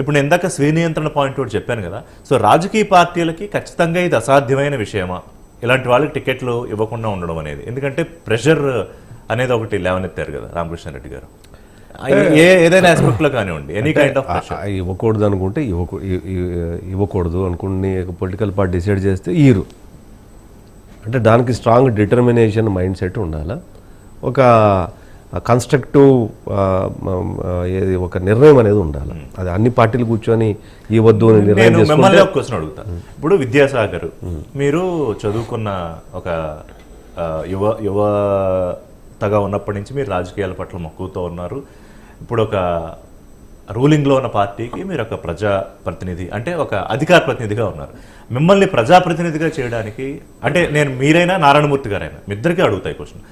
ఇప్పుడు నేను ఇందాక స్వీయ నియంత్రణ పాయింట్ కూడా చెప్పాను కదా. సో రాజకీయ పార్టీలకి ఖచ్చితంగా ఇది అసాధ్యమైన విషయమా? ఇలాంటి వాళ్ళకి టికెట్లు ఇవ్వకుండా ఉండడం అనేది. ఎందుకంటే ప్రెషర్ అనేది ఒకటి లేవనెత్తారు కదా రామకృష్ణారెడ్డి గారు. ఏ ఏదైనా ఆస్పెక్ట్లో కానివ్వండి ఎనీ కైండ్ ఆఫ్ ఇవ్వకూడదు అనుకుంటే ఇవ్వకూడదు అనుకుని పొలిటికల్ పార్టీ డిసైడ్ చేస్తే ఈరు అంటే దానికి స్ట్రాంగ్ డిటర్మినేషన్ మైండ్ సెట్ ఉండాలా? ఒక కన్స్ట్రక్టివ్ ఏది ఒక నిర్ణయం అనేది ఉండాలి. అది అన్ని పార్టీలు కూర్చొని ఇవ్వద్దు అని నిర్ణయం మిమ్మల్ని ఒక క్వశ్చన్ అడుగుతా. ఇప్పుడు విద్యాసాగర్ మీరు చదువుకున్న ఒక యువ యువతగా ఉన్నప్పటి నుంచి మీరు రాజకీయాల పట్ల మక్కువతో ఉన్నారు. ఇప్పుడు ఒక రూలింగ్లో ఉన్న పార్టీకి మీరు ఒక ప్రజా ప్రతినిధి అంటే ఒక అధికార ప్రతినిధిగా ఉన్నారు. మిమ్మల్ని ప్రజాప్రతినిధిగా చేయడానికి అంటే నేను మీరైనా నారాయణమూర్తి గారైనా మీ ఇద్దరికీ అడుగుతాయి క్వశ్చన్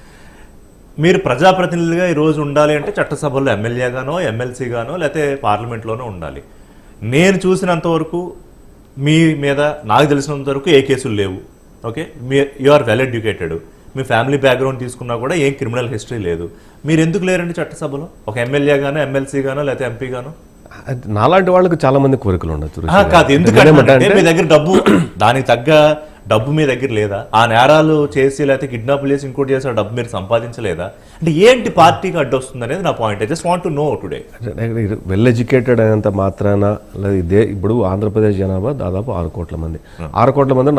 మీరు ప్రజాప్రతినిధిగా ఈరోజు ఉండాలి అంటే చట్టసభల్లో ఎమ్మెల్యేగానో ఎమ్మెల్సీగానో లేకపోతే పార్లమెంట్లోనో ఉండాలి. నేను చూసినంత వరకు మీ మీద నాకు తెలిసినంత వరకు ఏ కేసులు లేవు. ఓకే? మీ యు ఆర్ వెల్ ఎడ్యుకేటెడ్. మీ ఫ్యామిలీ బ్యాక్గ్రౌండ్ తీసుకున్నా కూడా ఏం క్రిమినల్ హిస్టరీ లేదు. మీరు ఎందుకు లేరండి చట్టసభలో? ఒక ఎమ్మెల్యే గానో ఎమ్మెల్సీ గానో లేకపోతే ఎంపీ గానో అది నాలాంటి వాళ్ళకి చాలా మంది కోరికలు ఉండొచ్చు కాదు ఎందుకంటే మీ దగ్గర డబ్బు దానికి తగ్గ డబ్బు మీ దగ్గర లేదా? ఆ నేరాలు చేసి లేకపోతే కిడ్నాప్ చేసి ఇంకోటి చేసి ఆ డబ్బు మీరు సంపాదించలేదా? అంటే ఏంటి పార్టీకి అడ్డొస్తుంది అనేది నా point I just want to know today well educated అయినంత మాత్రాన లేదా ఇదే ఇప్పుడు ఆంధ్రప్రదేశ్ జనాభా దాదాపు ఆరు కోట్ల మంది. ఆరు కోట్ల మంది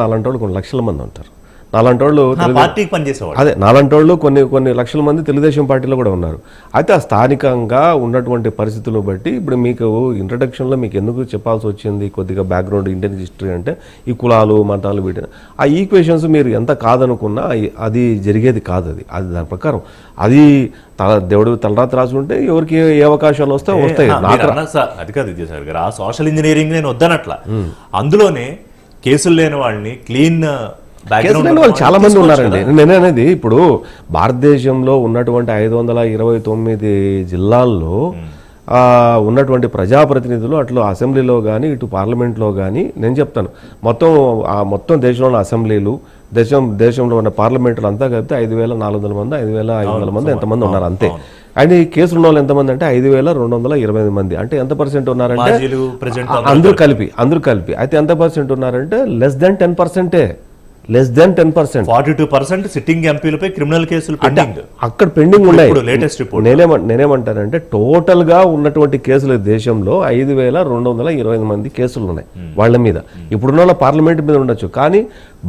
కొన్ని లక్షల మంది ఉంటారు. నాలంటి వాళ్ళు నా పార్టీకి పనిచేసేవాడు అదే నాలంటి వాళ్ళు కొన్ని కొన్ని లక్షల మంది తెలుగుదేశం పార్టీలో కూడా ఉన్నారు. అయితే ఆ స్థానికంగా ఉన్నటువంటి పరిస్థితులను బట్టి ఇప్పుడు మీకు ఇంట్రడక్షన్లో మీకు ఎందుకు చెప్పాల్సి వచ్చింది? కొద్దిగా బ్యాక్గ్రౌండ్ ఇండియన్ హిస్టరీ అంటే ఈ కులాలు మతాలు వీటి ఆ ఈక్వేషన్స్ మీరు ఎంత కాదనుకున్నా అది జరిగేది కాదు అది. అది దాని ప్రకారం. అది తల దేవుడు తలరాత్రి రాసి ఉంటే ఎవరికి ఏ అవకాశాలు వస్తే వస్తాయి. అది కాదు విద్యాసాగర్ గారు. ఆ సోషల్ ఇంజనీరింగ్ నేను వద్దనట్ల. అందులోనే కేసులు లేని వాళ్ళని క్లీన్ లేని వాళ్ళు చాలా మంది ఉన్నారండి. నేను అనేది ఇప్పుడు భారతదేశంలో ఉన్నటువంటి ఐదు వందల ఇరవై తొమ్మిది జిల్లాల్లో ఆ, ఉన్నటువంటి ప్రజాప్రతినిధులు అట్లు అసెంబ్లీలో కానీ ఇటు పార్లమెంట్లో కానీ నేను చెప్తాను. మొత్తం ఆ మొత్తం దేశంలో ఉన్న అసెంబ్లీలు దేశం దేశంలో ఉన్న పార్లమెంట్లు అంతా కలిపితే ఐదు వేల నాలుగు వందల మంది ఐదు వేల ఐదు వందల మంది ఎంతమంది ఉన్నారు అంతే. అండ్ ఈ కేసులు ఉన్న వాళ్ళు ఎంతమంది అంటే ఐదు వేల రెండు వందల ఇరవై ఐదు మంది. అంటే ఎంత పర్సెంట్ ఉన్నారంటే అందరూ కలిపి అందరూ కలిపి. అయితే ఎంత పర్సెంట్ ఉన్నారంటే లెస్ దెన్ టెన్ పర్సెంటే. Less than ten percent forty two percent sitting ఎంపీలపై criminal కేసులు పెండింగ్ అక్కడ పెండింగ్ ఉన్నాయి. లేటెస్ట్ రిపోర్ట్ నేనేమ నేనేమంటానంటే టోటల్గా ఉన్నటువంటి కేసులు దేశంలో ఐదు వేల రెండు వందల ఇరవై ఐదు మంది కేసులు ఉన్నాయి వాళ్ళ మీద. ఇప్పుడున్న వాళ్ళ పార్లమెంట్ మీద ఉండొచ్చు. కానీ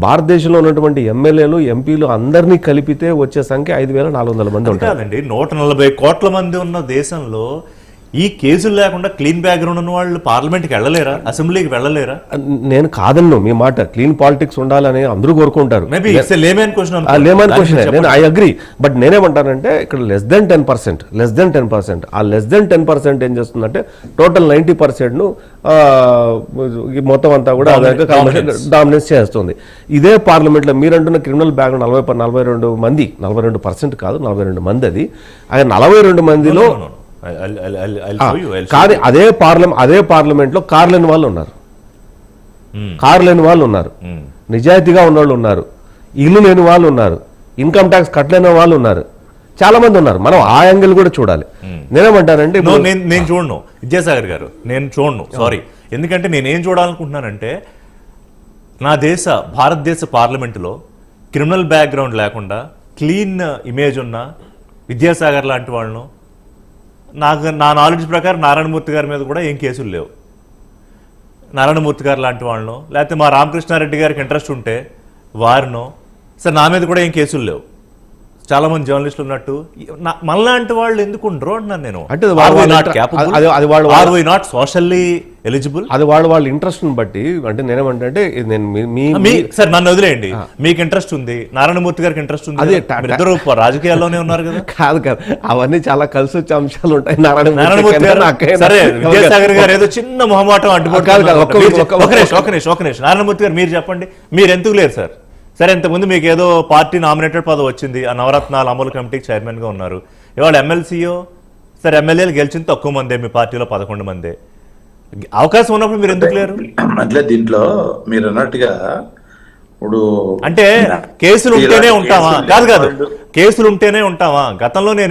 భారతదేశంలో ఉన్నటువంటి ఎమ్మెల్యేలు ఎంపీలు అందరినీ కలిపితే వచ్చే సంఖ్య ఐదు వేల నాలుగు వందల మంది ఉంటారు. కాదండి. నూట నలభై కోట్ల మంది ఉన్న దేశంలో ఈ కేసులు లేకుండా క్లీన్ బ్యాక్గ్రౌండ్ ఉన్న వాళ్ళు పార్లమెంట్కి వెళ్ళలేరా? అసెంబ్లీకి వెళ్ళలేరా? నేను కాదన్ను మీ మాట. క్లీన్ పాలిటిక్స్ ఉండాలని అందరూ కోరుకుంటారు. మేబీ ఇట్స్ లేమన్ క్వశ్చన్ ఆ లేమన్ క్వశ్చన్ నేను ఐ అగ్రి బట్ నేనేమంటానంటే ఇక్కడ less than ten percent less than ten percent ఆ లెస్ దెన్ టెన్ పర్సెంట్ ఏం చేస్తుందంటే టోటల్ నైంటీ పర్సెంట్ను మొత్తం అంతా కూడా డామినేట్ చేస్తుంది. ఇదే పార్లమెంట్లో మీరంటున్న క్రిమినల్ బ్యాక్ నలభై నలభై రెండు మంది నలభై రెండు పర్సెంట్ కాదు నలభై రెండు మంది అది. ఆ నలభై రెండు మందిలో కానీ అదే పార్లమెంట్ అదే పార్లమెంట్లో కార్ లేని వాళ్ళు ఉన్నారు. కార్ లేని వాళ్ళు ఉన్నారు. నిజాయితీగా ఉన్న వాళ్ళు ఉన్నారు. ఇల్లు లేని వాళ్ళు ఉన్నారు. ఇన్కమ్ ట్యాక్స్ కట్టలేని వాళ్ళు ఉన్నారు. చాలా మంది ఉన్నారు. మనం ఆ యాంగిల్ కూడా చూడాలి. నేనేమంటానంటే నేను చూడను. విద్యాసాగర్ గారు నేను చూడను. సారీ ఎందుకంటే నేను ఏం చూడాలనుకుంటున్నానంటే నా దేశ భారతదేశ పార్లమెంటులో క్రిమినల్ బ్యాక్గ్రౌండ్ లేకుండా క్లీన్ ఇమేజ్ ఉన్న విద్యాసాగర్ లాంటి వాళ్ళను నాకు నా నాలెడ్జ్ ప్రకారం నారాయణమూర్తి గారి మీద కూడా ఏం కేసులు లేవు. నారాయణమూర్తి గారు లాంటి వాళ్ళను లేకపోతే మా రామకృష్ణారెడ్డి గారికి ఇంట్రెస్ట్ ఉంటే వారినో సార్ నా మీద కూడా ఏం కేసులు లేవు. చాలా మంది జర్నలిస్టులు ఉన్నట్టు మనలాంటి వాళ్ళు ఎందుకు ఉండరు అంటున్నాను నేను. అంటే అది వాళ్ళ- are why not socially eligible అది వాళ్ళ వాళ్ళ ఇంట్రెస్ట్ బట్టి అంటే నేనేమంటే నేను మీ- సార్ నన్ను వదిలేయండి. మీకు ఇంట్రెస్ట్ ఉంది. నారాయణమూర్తి గారికి ఇంట్రెస్ట్ ఉంది. అదే ప- రాజకీయాల్లోనే ఉన్నారు కదా. కాదు కాదు. అవన్నీ చాలా కలిసి వచ్చే అంశాలు ఉంటాయి. నారాయణ నారాయణమూర్తి గారు సరే విద్యాసాగర్ గారు ఏదో చిన్న మొహమాటం కాదు, కాదు, ఒక్క- అడ్డుపడుతున్నారు ఒక్క- ఒక నిమిషం ఒక నిమిషం. ఒక నిమిషం. నారాయణమూర్తి గారు మీరు చెప్పండి. మీరు ఎందుకు లేరు సార్? సరే ఇంతకుముందు మీకు ఏదో పార్టీ నామినేటెడ్ పదవి వచ్చింది. ఆ నవరత్నాల అమలు కమిటీకి చైర్మన్గా ఉన్నారు. ఇవాళ ఎమ్మెల్సీయో సరే ఎమ్మెల్యేలు గెలిచింది తక్కువ మందే మీ పార్టీలో పదకొండు మందే. అవకాశం ఉన్నప్పుడు మీరు ఎందుకు లేరు? అట్లే దీంట్లో మీరు అన్నట్టుగా ఇప్పుడు అంటే కేసులు ఉంటేనే ఉంటావా? కాదు కాదు. కేసులు ఉంటేనే ఉంటావా? గతంలో నేను